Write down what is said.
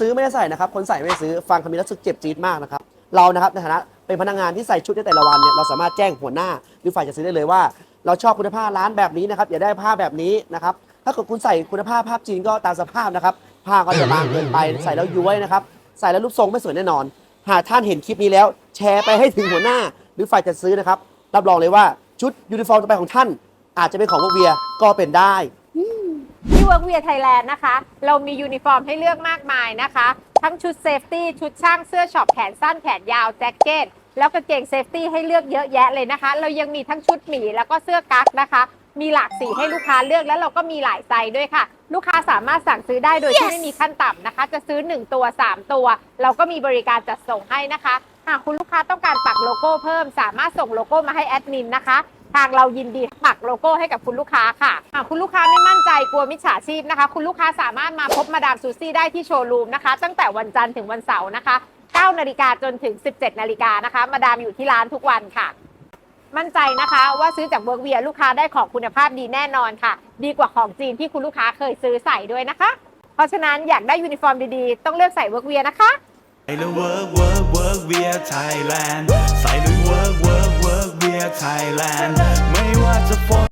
ซื้อไม่ได้ใส่นะครับ คนใส่ไม่ได้ซื้อฟังคำนี้แล้วรู้สึกเจ็บจี๊ดมากนะครับ เรานะครับในฐานะเป็นพนักงานที่ใส่ชุดในแต่ละวันเนี่ยเราสามารถแจ้งหัวหน้าหรือฝ่ายจัดซื้อได้เลยว่า เราชอบคุณภาพร้านแบบนี้นะครับอย่าได้ผ้าแบบนี้นะครับถ้าเกิดคุณใส่คุณภาพภาพจีนก็ตามสภาพนะครับผ้าก็จะบางเกินไปใส่แล้วย้วยนะครับใส่แล้วรูปทรงไม่สวยแน่นอน หากท่านเห็นคลิปนี้แล้ว แชร์ไปให้ถึงหัวหน้า หรือฝ่ายจัดซื้อนะครับรับรองเลยว่าชุดยูนิฟอร์มต่อไปของท่าน อาจจะเป็นของพวกเวียก็เป็นได้ ที่ Work Wear Thailand นะคะ เรามียูนิฟอร์มให้เลือกมากมายนะคะ ทั้งชุดเซฟตี้ชุดช่างเสื้อช็อปแขนสั้นแขนยาวแจ็คเก็ตแล้วกางเกงเซฟตี้ให้เลือกเยอะแยะเลยนะคะ เรายังมีทั้งชุดหมีแล้วก็เสื้อกั๊กนะคะ มีหลากสีให้ลูกค้าเลือกแล้วเราก็มีหลายไซส์ด้วยค่ะ ลูกค้าสามารถสั่งซื้อได้โดยที่ไม่มีขั้นต่ำนะคะ จะซื้อ 1 ตัว 3 ตัว เราก็มีบริการจัดส่งให้นะคะ หากคุณลูกค้าต้องการปักโลโก้เพิ่ม สามารถส่งโลโก้มาให้แอดมินนะคะ ทางเรายินดีปักโลโก้ให้กับคุณลูกค้าค่ะหาก คุณลูกค้าไม่มั่นใจกลัวมิจฉาชีพนะคะ คุณลูกค้าสามารถมาพบมาดามซูซี่ได้ที่โชว์รูมนะคะ ตั้งแต่วันจันทร์ถึงวันเสาร์นะคะ9นาฬิกาจนถึง 17นาฬิกานะคะ มาดามอยู่ที่ร้านทุกวันค่ะ มั่นใจนะคะว่าซื้อจากเวิร์กเวียลูกค้าได้ของคุณภาพดีแน่นอนค่ะ ดีกว่าของจีนที่คุณลูกค้าเคยซื้อใส่ด้วยนะคะ เพราะฉะนั้นอยากได้ยูนิฟอร์มดีๆ ต้องเลือกใส่เวิร์กเวียนะคะใส่แล้ว work work work wear Thailand ใส่ด้วย work work work wear Thailand ไม่ว่าจะฝน